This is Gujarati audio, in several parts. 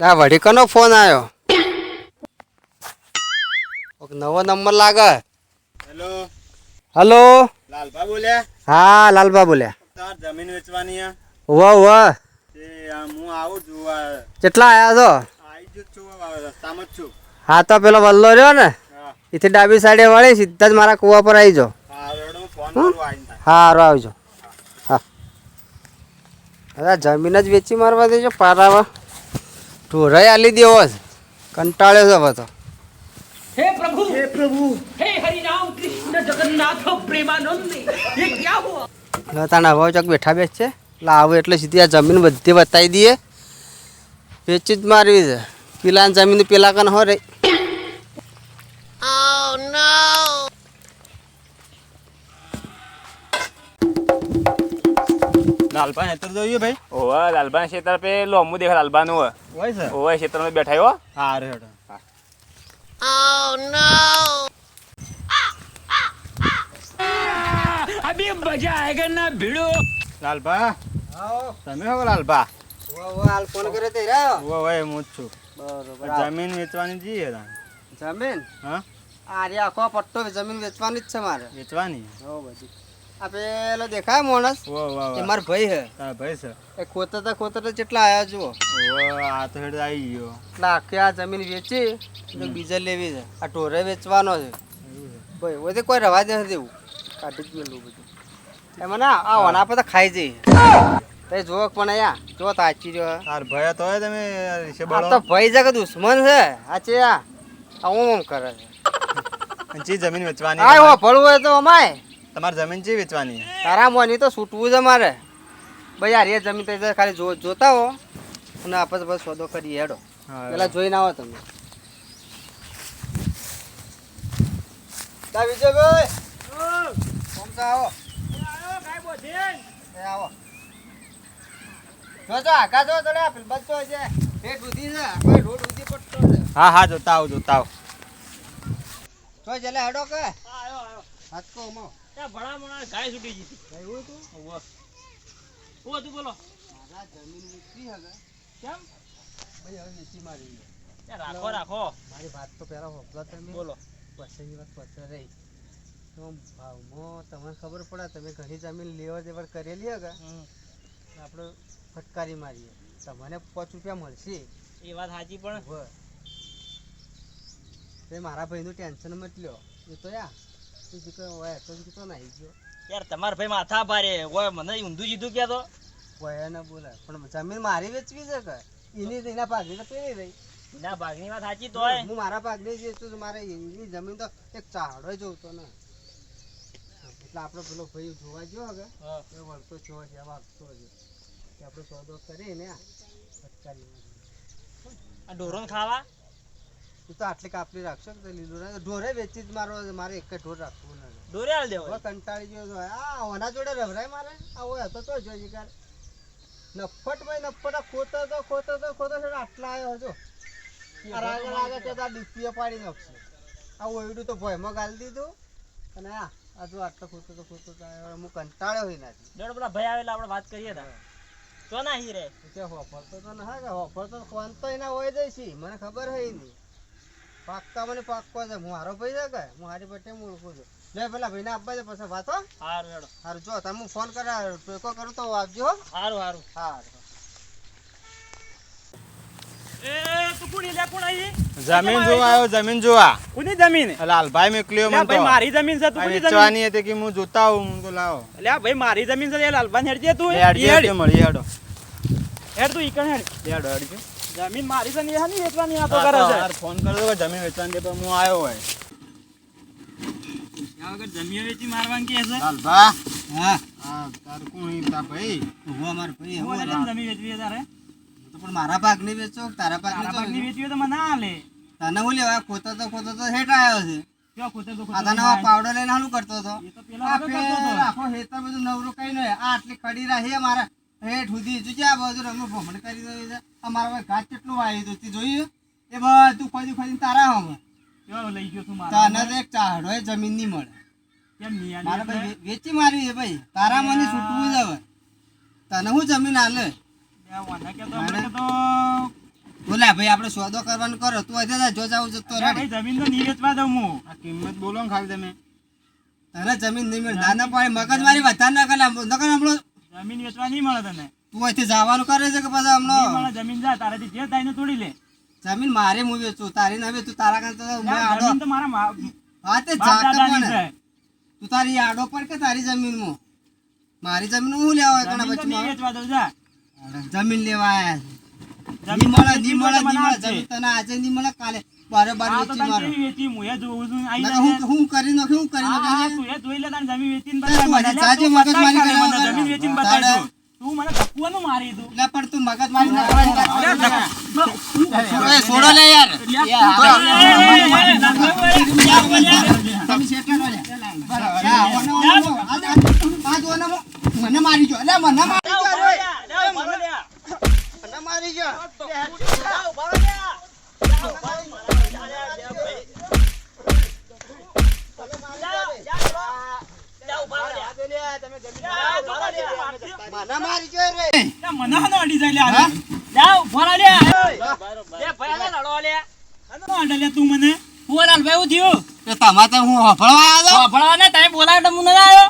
આ વળી ફોન આવ્યો નવો નંબર લાગે? હેલો. હલો? લાલભા બોલ્યા? હા લાલબા બોલ્યા. તાર જમીન વેચવાની હે? વાહ વાહ હું આવું છું કેટલા આયા છો? આવી જ છું રસ્તામાં જ છું. હા તો પેલો વલ્લો રહ્યો ને એથી ડાબી સાઈડે વળી સીધા જ મારા કૂવા પર આવી જાઓ. હા હા આવજો. હા. હવે જમીન જ વેચી મારવા દેજો પારાવા. તું રયા લીધી હોત કંટાળે છે હવે તો હે પ્રભુ હે પ્રભુ. હે હરિ રામ કૃષ્ણ જગન્નાથ પ્રેમાનંદ. એ ક્યાં હુઆ લતાના ભાવ ચોક બેઠા બેસ છે. લા આવું એટલે સીધી આ જમીન બધી બતાવી દઈએ. વેચી જ મારવી છે. પેલા જમીન પેલા કન હો રહી. Oh, ઓ નો લાલપા હેતર જોઈએ ભાઈ? ઓવા લાલબા ક્ષેત્ર પે લોમુ દેખ લાલબાનું હોય. હોય સર ઓવા બેઠાયો હા. રે ઓ નો અભી મજા આયેગા ના ભીડો લાલબા આવો તમે હો લાલબા ઓવા હાલ ફોન કરે તે રહ્યો ઓવા ભાઈ હું છું બરોબર જમીન વેચવાની જઈએ જમીન? હા? રે આખો પટ્ટો જમીન વેચવાની જ છે મારે. વેચવાની? હો બધી આ પેલો દેખાય માણસ. એ મારો ભાઈ હે. ભાઈ છે. એ ખોતરતા ખોતરતા કેટલા આયા જુઓ. આ તો હેડ આવી ગયો. એટલે આખી આ જમીન વેચી એટલે બીજા લેવી છે. આ ઢોરે વેચવાનો છે. ભાઈ હોય કોઈ રવા દે દેવું કાઢી જ મેલું બધું. એમાં ના આ વના પર તો ખાઈ જઈ તે જોક પણ અહીંયા. જો તાચી રહ્યો તાર ભાઈ તો તમે આ તો ભાઈ કે દુશ્મન છે. આ છે આ. આ ઓમ ઓમ કરે છે. ચી જમીન વેચવાની આ હો ભળવું હોય તો અમાય. તમારે જમીન ચી વેચવાની તારા મોની તો છૂટવું છે મારે ભાઈ યાર એ જમીન તો ખાલી જોતા હો. અને આપણે બસ સોદો કરીએ હેડો. પેલા જોઈને આવો તમે. વિજયભાઈ આવો. આવો. હા હા જોતા આવો જોતા આવો. તો જલે હેડો કો. મો ભણા મણા ગાય છૂટી ગઈ એવું બોલો? મારા જમીન વેચી હગે. કેમ? ભાઈ હવે મારી એ રાખો રાખો. મારી વાત તો પહેલા હોપલો તમે. બોલો. પછી વાત પછી રહી. તો ભાવમાં તમને ખબર પડે તમે ઘણી જમીન લેવા દેવડ કરેલી હગે. હમ, આપણે ફટકારી મારીએ. તમને પાંચ રૂપિયા મળશે. એ વાત સાચી પણ. તે મારા ભાઈનું ટેન્શન મત લ્યો. એ તો યા. તું જીતો હોય તો જીતો નાહી ગયો. યાર તમારા ભાઈ માથા ભારે. ઓય મને ઊંધું જીધું કે તો હોય ને બોલે. પણ જમીન મારી વેચવી છે કે? એની તો એના ભાગની તો પેલી રહી. ના ભાગની વાત સાચી તોય હું મારા ભાગની જ વેચું મારે એની જમીન તો એક ચાહડો જોતો ને. એટલે આપણો પેલો ભાઈ જોવા ગયો હવે. એ વળતો છો છે વાગતો છે કે આપણે સોદો કરીને આ. ઢોરો ખાવા? તું આટલી કાપલી રાખશો કે લીલું ના ઢોરે વેચી જ મારો મારે એક જ ઢોર રાખવું નથી દોરે હાલ દેવો. કંટાળી ગયો આ ઓના જોડે રભરાય મારે? આવો હતો તો જોઈએ કાર નફટ ભાઈ નફટ. આ ખોતો તો ખોતો તો ખોતો છે આટલા આવ્યો છો આ રાગે તો આ ડીપીએ પાડી નાખશે. આ ઓયડું તો ભયમાં ગાલી દીધું. અને આ આ જો આટલો ખોતો તો ખોતો તો આવ્યો. હું કંટાળ્યો હોય નાથી ડોડ પેલા ભાઈ આવેલા આપણે વાત કરીએ તા. તો ના હી રે. તે હોફર તો ના હા હોફર તો ફોન તો એના હોય જઈશી. મને ખબર હોય નહીં પાક્કા મને પાક્કો છે. હું હારો ભાઈ છે કે? હું હારી પટ્ટી હું ઓળખું છું. લે પેલા ભાઈને આપવા દે પછી વાતો સારું હેડો. હારું જો તમે ફોન કરા ટેકો કરું તો આપજો હો. સારું સારું તું કોની લે કોણ આવી? જમીન જોવા આવ્યો જમીન જોવા. કોની જમીન? લાલભાઈ મોકલ્યો મને તો. મારી જમીન છે તું કોની જમીન? વેચવાની હતી કે હું જોતા આવું? હું તો લાવો. એટલે ભાઈ મારી જમીન છે એ હેડજે તું. લે અડજી અડજી મળી હેડો. હેડ તું ઈકણ હેડ. હેડો અડજી જમીન મારી છે ને એ વેચવાની આ તો કરે છે. યાર ફોન કરી કે જમીન વેચવાની દે પણ હું આવ્યો હોય. આ વગર જમીન વેચી મારવાની કે છે? લાલભા હા. હા તાર કોણ ઈ તાર ભાઈ? હું અમાર ભાઈ હું એટલે જમીન વેચવી તારે? તો પણ મારા પાક નહીં વેચો તારા પાક ને પાક નહીં વેચવી તો મને ના આલે. તને હું લેવા? ખોતો તો ખોતો તો હેઠ આવ્યો છે. તો પાવડર લઈને હાલું કરતો હતો તો કરતો. આખો હેતર બધું નવરું કઈ નહીં આ આટલી ખડી રહી મારા હેઠ સુધી આ બધું ભમણ કરી દઈ છે અમારા ભાઈ ઘાટ કેટલું વાયુ હતું તે જોયું એ બધું ખોદી ખોદીને તારા હમ. ક્યાં લઈ ગયો તું મારા. તને તો એક ચાહડો જમીન નહીં મળે. કેમ નહીં મારે ભાઈ વેચી મારી છે ભાઈ. તારા મને છૂટવું જ હવે. તને હું જમીન બોલે ભાઈ આપણે સોદો કરવાનું કરો. તું આજે જો જાવું છે તો જમીન તો નહીં વેચવા દઉં હું. આ કિંમત બોલો ને ખાલી તમે. તને જમીન નહીં મળે. દાના પાણી મગજ મારી વધારે ના કરે. નકર હમણાં જમીન વેચવા નહીં મળે તને. તું અહીંથી જવાનું કરે છે કે પછી હમણાં? જમીન જા તારાથી જે થાય ને તોડી લે. જમીન મારે હું વેચું તારી ના વેચું તારા કાંઈ તો જમીન તો મારા હા તે જાતો છે. તું તારી આડો પર કે તારી જમીન જમીનમાં? મારી જમીન હું લેવા કણા પછી વેચવા દઉં જા. જમીન લેવા આયા જમીનની મળે ની મળે ની મળે જમીન તને આજે ની મળે કાલે બારે બાર વેચી મારો વેચી હું એ જોઉં છું આઈ હું હું કરી નાખ્યું હું કરી હા, હા, તું એ જોઈ લે તારી જમીન વેચીને બતાય મને. મને મગજ મારી કરે મને જમીન વેચીને. બતાય તું. તું મને ધક્કુવાનું મારી તું. લે પણ તું મગજ મારી ના કરે છોડો લે યાર તમે લે. મને મારી જો એટલે મને મારી ગયો રે. મને મારી ગયો મને મારી ગયો રે. મને હાનો અડી જાય લે આને. હા? ભરા લે. હાનો અડે લે તું મને. બોલાલ ભાઈ હું થયું. તો તમારે તો હું હફળવા આવ્યો. ભરવા ને તમે બોલાવ તો હું આવ્યો.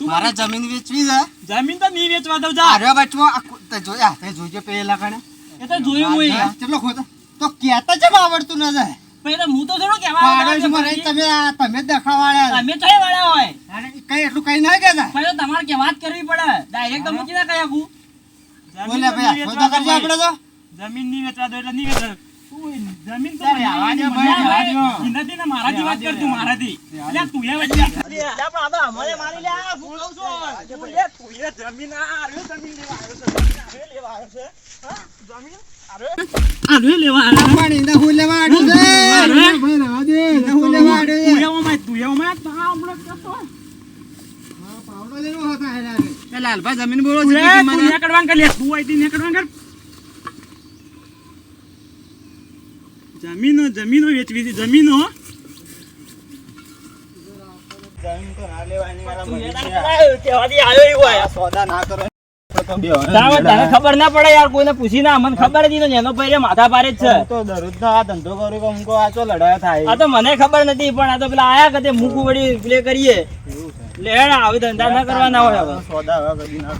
મારે જમીન વેચવી છે. જમીન તો નહીં વેચવા દઉં જા. આર્યો બચવો આ તે જોયા તે જોજો પેલા કણે. એ તો જોયું હું કેટલો ખોતો તો કેતા જ આવડતું ન જાય. પછી હું તો થોડું કહેવા તમે તમે જ તમે ચોય વાળા હોય. કઈ એટલું કઈ ના કહેતા? પછી તમારે કે વાત કરવી પડે. ડાયરેક્ટ તમે કીધા કઈ આપું જમીન બોલે ભાઈ દઉં કરજો આપણે તો. જમીન નહીં વેચવા દઉં એટલે નહીં વેચવા જમીન તો દે દે. દે. એનાથી ને મારાથી વાત કર તું મારાથી. અલ્યા તું એ વચ્ચે. પાણી ને હું લેવા આડું? છે. ભાઈ રહેવા દે, ને હું લેવા આડું છે. તું એવો માં તું એવો માં તો આ હમણાં કરતો. હા, પાવડો લેવો હતો હેરા રે. તું એ તું નેકળવાન કર લે તું અહીંથી જમીન કર જમીનો જમીનો વેચવી છે જમીનો જમીન તો ના લેવાની સોદા ના કરો. ખબર ના પડે. યાર કોઈને પૂછી ના મને ખબર જ નહીં એનો ભાઈ માથા પારે જ છે. તો દરરોજ નો આ ધંધો કરું કે અમુક આ તો લડાયા થાય. આ તો મને ખબર નથી પણ આ તો પેલા આયા કદે મૂકું વળી પ્લે કરીએ. લે હેડ આવી ધંધા ના કરવાના હોય હવે. સોદા હવે કદી ના